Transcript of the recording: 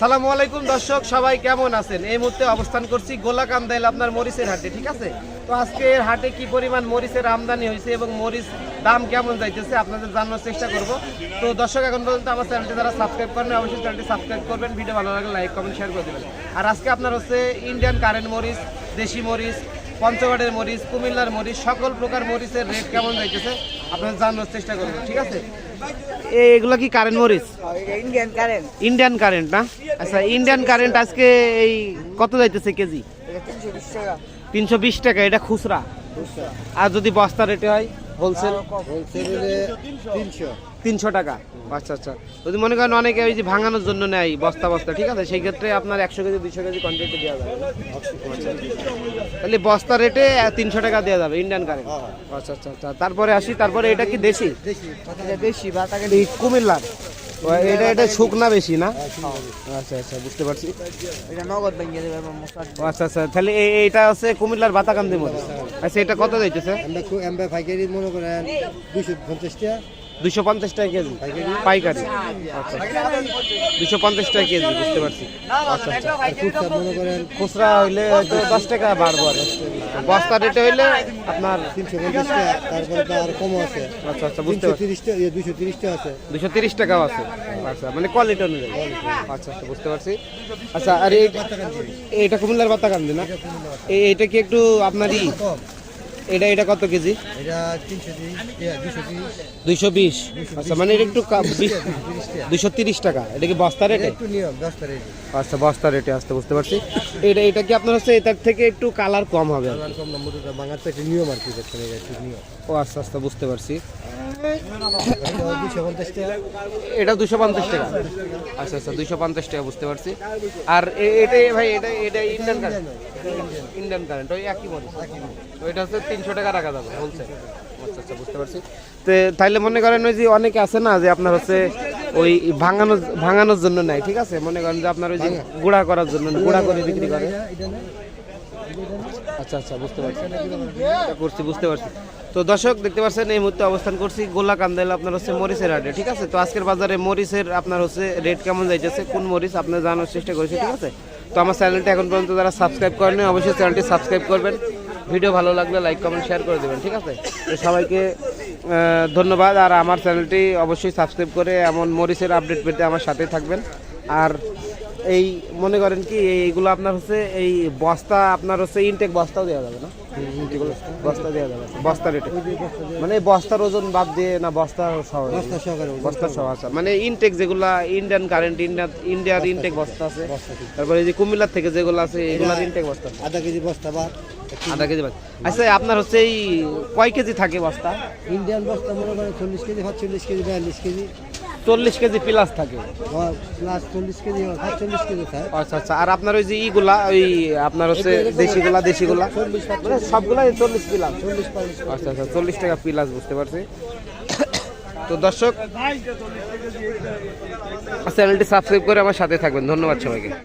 সালামু আলাইকুম দর্শক, সবাই কেমন আছেন? এই মুহূর্তে অবস্থান করছি গোলাকান্দাইল আপনার মরিচের হাটে, ঠিক আছে? তো আজকে এর হাটে কি পরিমাণ মরিচের আমদানি হয়েছে এবং মরিচ দাম কেমন যাইতেছে আপনাদের জানার চেষ্টা করব। তো দর্শক, এখন পর্যন্ত আমার চ্যানেলটি যারা সাবস্ক্রাইব করেন অবশ্যই চ্যানেলটি সাবস্ক্রাইব করবেন, ভিডিও ভালো লাগলে লাইক, কমেন্ট শেয়ার করে দেবেন। আর আজকে আপনার হচ্ছে ইন্ডিয়ান কারেন্ট মরিচ, দেশি মরিচ, পঞ্চগড়ের মরিচ, কুমিল্লার মরিচ, সকল প্রকার মরিচের রেট কেমন যাইতেছে? আপনাদের জানার চেষ্টা করবেন ঠিক আছে? এগুলো কি কারেন্ট মরিচ? ইন্ডিয়ান কারেন্ট ইন্ডিয়ান কারেন্ট না? আচ্ছা ইন্ডিয়ান কারেন্ট আজকে এই কত যাইতেছে কেজি? তিনশো তিনশো বিশ টাকা এটা খুচরা। আর যদি বস্তা রেটে হয়? হোলসেল? তিনশো টাকা। আচ্ছা আচ্ছা। যদি মনে করেন অনেকে ওই যে ভাঙানোর জন্য নেয় বস্তা বস্তা ঠিক আছে? সেই ক্ষেত্রে আপনার একশো কেজি দুশো কেজি কোয়ান্টিটি দেওয়া যাবে। তাহলে বস্তা রেটে তিনশো টাকা দেওয়া যাবে ইন্ডিয়ান কারেন্ট আচ্ছা আচ্ছা আচ্ছা। তারপরে আসি তারপরে এটা কি দেশি? বেশি বাতাকে এই কুমিল্লার। এটা এটা শুকনা বেশি না? আচ্ছা আচ্ছা বুঝতে পারছি। এটা নগদ আচ্ছা আচ্ছা। তাহলে এই- এইটা হচ্ছে কুমিল্লার বাতাকান্দি মরিচ আচ্ছা এটা কত যাইতেছে আমরা পাইকারি মনে করেন দুশো পঞ্চাশ টাকা। দুশো পঞ্চাশ টাকা কেজি? পাইকারি। আচ্ছা। দুশো পঞ্চাশ টাকা কেজি বুঝতে পারছি। আচ্ছা আচ্ছা। খুচরা মনে করেন খুচরা হইলে দশ টাকা বাড়বো আর বস্তা রেটে হইলে আপনার তিনশো পঞ্চাশ টাকা তারপরে তো আর কমও আছে। আচ্ছা আচ্ছা বুঝতে তিনশো পারছি। তিরিশ টাকা দুশো তিরিশ টাকা আছে। দুশো তিরিশ টাকাও আছে। আচ্ছা মানে কোয়ালিটি অনুযায়ী। আচ্ছা আচ্ছা বুঝতে পারছি। আচ্ছা আর এই এইটা কুমিল্লার বাতাকান্দি না? এই- এইটা কি একটু আপনারই? এটা এটা কত কেজি? দুইশো বিশ। আচ্ছা মানে এটা একটু দুইশো তিরিশ টাকা। এটা কি বস্তা রেটে? আচ্ছা বস্তা রেটে আসতে বুঝতে পারছি। এটা এটা কি আপনার হচ্ছে এটার থেকে একটু কালার কম হবে? আর কম একটা নিয়ম আর কি নিয়ম। ও আচ্ছা আচ্ছা বুঝতে পারছি। এটা দুশো পঞ্চাশ টাকা। আচ্ছা আচ্ছা দুশো পঞ্চাশ টাকা বুঝতে পারছি। আর এ- এটা ভাই এটা এটা ইন্ডিয়ান কারেন্ট ইন্ডিয়ান কারেন্ট ওই একই তো এটা হচ্ছে তিনশো টাকা রাখা যাবে হোলসেল আচ্ছা আচ্ছা বুঝতে পারছি। তো তাইলে মনে করেন ওই যে অনেকে আছে না যে আপনার হচ্ছে ওই ভাঙানোর ভাঙানোর জন্য নেয় ঠিক আছে? মনে করেন যে আপনার ওই যে গুঁড়া করার জন্য গুঁড়া করে বিক্রি করে। আচ্ছা আচ্ছা বুঝতে পারছি। করছি বুঝতে পারছি। তো দর্শক দেখতে পাচ্ছেন এই মুহূর্তে অবস্থান করছি গোলা কান্দাইল আপনার হচ্ছে মরিচের হাটে ঠিক আছে? তো আজকের বাজারে মরিচের আপনার হচ্ছে রেট কেমন যাইতেছে? কোন মরিচ আপনার জানার চেষ্টা করেছি ঠিক আছে? তো আমার চ্যানেলটা এখন পর্যন্ত যারা সাবস্ক্রাইব করেন অবশ্যই চ্যানেলটি সাবস্ক্রাইব করবেন। ভিডিও ভালো লাগলে লাইক কমেন্ট শেয়ার করে দেবেন ঠিক আছে? তো সবাইকে ধন্যবাদ। আর আমার চ্যানেলটি অবশ্যই সাবস্ক্রাইব করে এমন মরিচের আপডেট পেতে আমার সাথেই থাকবেন। আর এই মনে করেন কি এইগুলো আপনার হচ্ছে এই বস্তা আপনার হচ্ছে ইনটেক বস্তাও দেওয়া যাবে না? বস্তা দেওয়া যাবে। বস্তা রেটে মানে বস্তার ওজন বাদ দিয়ে না বস্তা সহ বস্তা সহ আছে মানে ইনটেক যেগুলা ইন্ডিয়ান কারেন্ট ইন্ডিয়া ইন্ডিয়ার ইনটেক বস্তা আছে। তারপরে এই যে কুমিল্লার থেকে যেগুলো আছে এগুলার ইনটেক বস্তা। আধা কেজি বস্তা বা আধা কেজি বাদ আচ্ছা আপনার হচ্ছে এই কয় কেজি থাকে বস্তা? ইন্ডিয়ান বস্তা মনে করেন চল্লিশ কেজি সাতচল্লিশ কেজি বিয়াল্লিশ কেজি। চল্লিশ কেজি প্লাস থাকে। প্লাস চল্লিশ কেজি সাতচল্লিশ কেজি থাকে। আচ্ছা আচ্ছা। আর আপনার ওই যে ইগুলা ওই আপনার হচ্ছে দেশিগুলা দেশিগুলা? মানে সবগুলাই চল্লিশ প্লাস। চল্লিশ পঞ্চাশ আচ্ছা আচ্ছা চল্লিশ টাকা প্লাস বুঝতে পারছি। তো দর্শক চ্যানেলটি সাবস্ক্রাইব করে আমার সাথে থাকবেন। ধন্যবাদ সবাইকে।